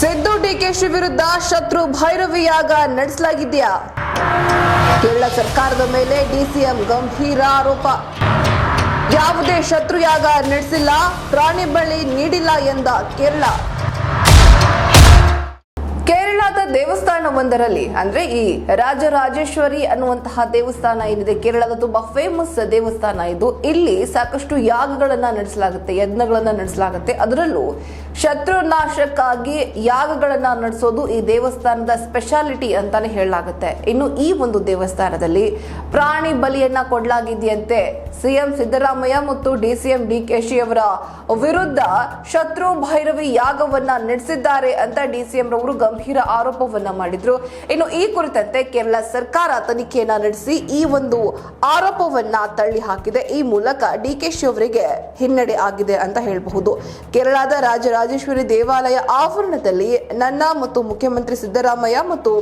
ಸಿದ್ದು ಡಿಕೆಶಿ ವಿರುದ್ಧ ಶತ್ರು ಭೈರವಿ ಯಾಗ ನಡೆಸಲಾಗಿದೆಯಾ? ಕೇರಳ ಸರ್ಕಾರದ ಮೇಲೆ ಡಿಸಿಎಂ ಗಂಭೀರ ಆರೋಪ. ಯಾವುದೇ ಶತ್ರು ಯಾಗ ನಡೆಸಿಲ್ಲ, ಪ್ರಾಣಿ ಬಳಿ ನೀಡಿಲ್ಲ ಎಂದ ಕೇರಳ. ಕೇರಳದ ದೇವಸ್ಥಾನವೊಂದರಲ್ಲಿ ಅಂದ್ರೆ ಈ ರಾಜರಾಜೇಶ್ವರಿ ಅನ್ನುವಂತಹ ದೇವಸ್ಥಾನ ಏನಿದೆ, ಕೇರಳದ ತುಂಬಾ ಫೇಮಸ್ ದೇವಸ್ಥಾನ ಇದು. ಇಲ್ಲಿ ಸಾಕಷ್ಟು ಯಾಗಗಳನ್ನ ನಡೆಸಲಾಗುತ್ತೆ, ಯಜ್ಞಗಳನ್ನ ನಡೆಸಲಾಗುತ್ತೆ. ಅದರಲ್ಲೂ ಶತ್ರುನಾಶಕ್ಕಾಗಿ ಯಾಗಗಳನ್ನ ನಡೆಸೋದು ಈ ದೇವಸ್ಥಾನದ ಸ್ಪೆಷಾಲಿಟಿ ಅಂತಾನೆ ಹೇಳಲಾಗುತ್ತೆ. ಇನ್ನು ಈ ಒಂದು ದೇವಸ್ಥಾನದಲ್ಲಿ ಪ್ರಾಣಿ ಬಲಿಯನ್ನ ಕೊಡಲಾಗಿದೆಯಂತೆ ಸಿಎಂ ಸಿದ್ದರಾಮಯ್ಯ ಮತ್ತು ಡಿಸಿಎಂ ಡಿಕೆಶಿ ಅವರ ವಿರುದ್ಧ ಶತ್ರು ಭೈರವಿ ಯಾಗವನ್ನ ನಡೆಸಿದ್ದಾರೆ ಅಂತ ಡಿಸಿಎಂ ರವರು ಗಂಭೀರ ಆರೋಪವನ್ನ ಮಾಡಿದ್ರು. ಇನ್ನು ಈ ಕುರಿತಂತೆ ಕೇರಳ ಸರ್ಕಾರ ತನಿಖೆಯನ್ನ ನಡೆಸಿ ಈ ಒಂದು ಆರೋಪವನ್ನ ತಳ್ಳಿ ಹಾಕಿದೆ. ಈ ಮೂಲಕ ಡಿಕೆಶಿ ಅವರಿಗೆ ಹಿನ್ನಡೆ ಆಗಿದೆ ಅಂತ ಹೇಳಬಹುದು. ಕೇರಳದ ರಾಜರಾಜೇಶ್ವರಿ ದೇವಾಲಯ ಆವರಣದಲ್ಲಿ ನನ್ನ ಮತ್ತು ಮುಖ್ಯಮಂತ್ರಿ ಸಿದ್ದರಾಮಯ್ಯ ಮತ್ತು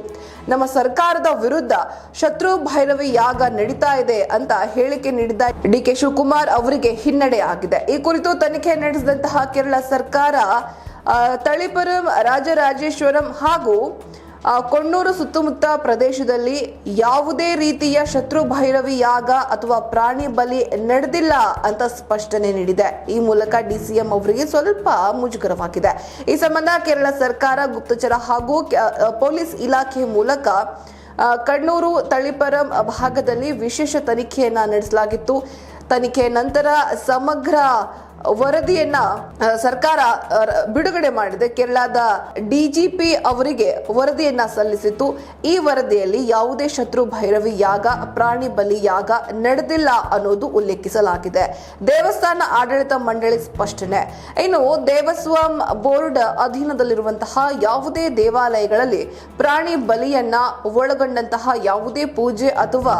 ನಮ್ಮ ಸರ್ಕಾರದ ವಿರುದ್ಧ ಶತ್ರು ಭೈರವಿ ಯಾಗ ನಡೀತಾ ಇದೆ ಅಂತ ಹೇಳಿಕೆ ನೀಡಿದ ಡಿ ಕೆ ಶಿವಕುಮಾರ್ ಅವರಿಗೆ ಹಿನ್ನಡೆ ಆಗಿದೆ. ಈ ಕುರಿತು ತನಿಖೆ ನಡೆಸಿದಂತಹ ಕೇರಳ ಸರ್ಕಾರ ತಳಿಪರಂ, ರಾಜರಾಜೇಶ್ವರಂ ಹಾಗೂ ಕೊಣ್ಣೂರು ಸುತ್ತಮುತ್ತ ಪ್ರದೇಶದಲ್ಲಿ ಯಾವುದೇ ರೀತಿಯ ಶತ್ರು ಭೈರವಿ ಯಾಗ ಅಥವಾ ಪ್ರಾಣಿ ಬಲಿ ನಡೆದಿಲ್ಲ ಅಂತ ಸ್ಪಷ್ಟನೆ ನೀಡಿದೆ. ಈ ಮೂಲಕ ಡಿಸಿಎಂ ಅವರಿಗೆ ಸ್ವಲ್ಪ ಮುಜುಗರವಾಗಿದೆ. ಈ ಸಂಬಂಧ ಕೇರಳ ಸರ್ಕಾರ, ಗುಪ್ತಚರ ಹಾಗೂ ಪೊಲೀಸ್ ಇಲಾಖೆ ಮೂಲಕ ಕಣ್ಣೂರು ತಳಿಪರಂ ಭಾಗದಲ್ಲಿ ವಿಶೇಷ ತನಿಖೆಯನ್ನ ನಡೆಸಲಾಗಿತ್ತು. ತನಿಖೆ ನಂತರ ಸಮಗ್ರ ವರದಿಯನ್ನ ಸರ್ಕಾರ ಬಿಡುಗಡೆ ಮಾಡಿದೆ. ಕೇರಳದ ಡಿಜಿಪಿ ಅವರಿಗೆ ವರದಿಯನ್ನ ಸಲ್ಲಿಸಿತ್ತು. ಈ ವರದಿಯಲ್ಲಿ ಯಾವುದೇ ಶತ್ರು, ಭೈರವಿ, ಯಾಗ, ಪ್ರಾಣಿ ಬಲಿ, ಯಾಗ ನಡೆದಿಲ್ಲ ಅನ್ನೋದು ಉಲ್ಲೇಖಿಸಲಾಗಿದೆ. ದೇವಸ್ಥಾನ ಆಡಳಿತ ಮಂಡಳಿ ಸ್ಪಷ್ಟನೆ. ಇನ್ನು ದೇವಸ್ವಂ ಬೋರ್ಡ್ ಅಧೀನದಲ್ಲಿರುವಂತಹ ಯಾವುದೇ ದೇವಾಲಯಗಳಲ್ಲಿ ಪ್ರಾಣಿ ಬಲಿಯನ್ನ ಒಳಗೊಂಡಂತಹ ಯಾವುದೇ ಪೂಜೆ ಅಥವಾ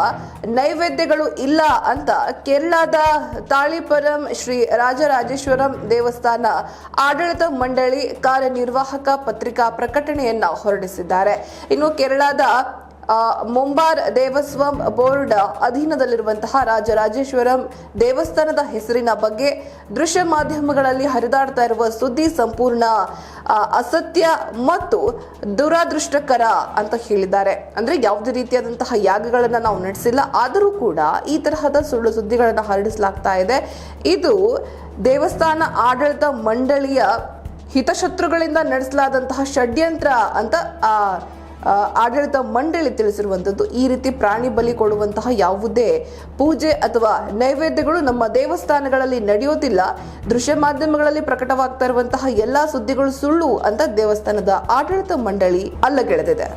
ನೈವೇದ್ಯಗಳು ಇಲ್ಲ ಅಂತ ಕೇರಳದ ತಾಳಿಪರಂ ಶ್ರೀ ರಾಜರಾಜೇಶ್ವರಂ ದೇವಸ್ಥಾನ ಆಡಳಿತ ಮಂಡಳಿ ಕಾರ್ಯನಿರ್ವಾಹಕ ಪತ್ರಿಕಾ ಪ್ರಕಟಣೆಯನ್ನ ಹೊರಡಿಸಿದ್ದಾರೆ. ಇನ್ನು ಕೇರಳದ ಮುಂಬಾರ್ ದೇವಸ್ವಂ ಬೋರ್ಡ್ ಅಧೀನದಲ್ಲಿರುವಂತಹ ರಾಜರಾಜೇಶ್ವರಂ ದೇವಸ್ಥಾನದ ಹೆಸರಿನ ಬಗ್ಗೆ ದೃಶ್ಯ ಮಾಧ್ಯಮಗಳಲ್ಲಿ ಹರಿದಾಡ್ತಾ ಇರುವ ಸುದ್ದಿ ಸಂಪೂರ್ಣ ಅಸತ್ಯ ಮತ್ತು ದುರಾದೃಷ್ಟಕರ ಅಂತ ಹೇಳಿದ್ದಾರೆ. ಅಂದ್ರೆ ಯಾವುದೇ ರೀತಿಯಾದಂತಹ ಯಾಗಗಳನ್ನ ನಾವು ನಡೆಸಿಲ್ಲ, ಆದರೂ ಕೂಡ ಈ ತರಹದ ಸುಳ್ಳು ಸುದ್ದಿಗಳನ್ನು ಹರಡಿಸಲಾಗ್ತಾ ಇದೆ. ಇದು ದೇವಸ್ಥಾನ ಆಡಳಿತ ಮಂಡಳಿಯ ಹಿತಶತ್ರುಗಳಿಂದ ನಡೆಸಲಾದಂತಹ ಷಡ್ಯಂತ್ರ ಅಂತ ಆ ಆಡಳಿತ ಮಂಡಳಿ ತಿಳಿಸಿರುವಂಥದ್ದು. ಈ ರೀತಿ ಪ್ರಾಣಿ ಬಲಿ ಕೊಡುವಂತಹ ಯಾವುದೇ ಪೂಜೆ ಅಥವಾ ನೈವೇದ್ಯಗಳು ನಮ್ಮ ದೇವಸ್ಥಾನಗಳಲ್ಲಿ ನಡೆಯೋದಿಲ್ಲ. ದೃಶ್ಯ ಮಾಧ್ಯಮಗಳಲ್ಲಿ ಪ್ರಕಟವಾಗ್ತಾ ಇರುವಂತಹ ಎಲ್ಲಾ ಸುದ್ದಿಗಳು ಸುಳ್ಳು ಅಂತ ದೇವಸ್ಥಾನದ ಆಡಳಿತ ಮಂಡಳಿ ಅಲ್ಲಗೆಳೆದಿದೆ.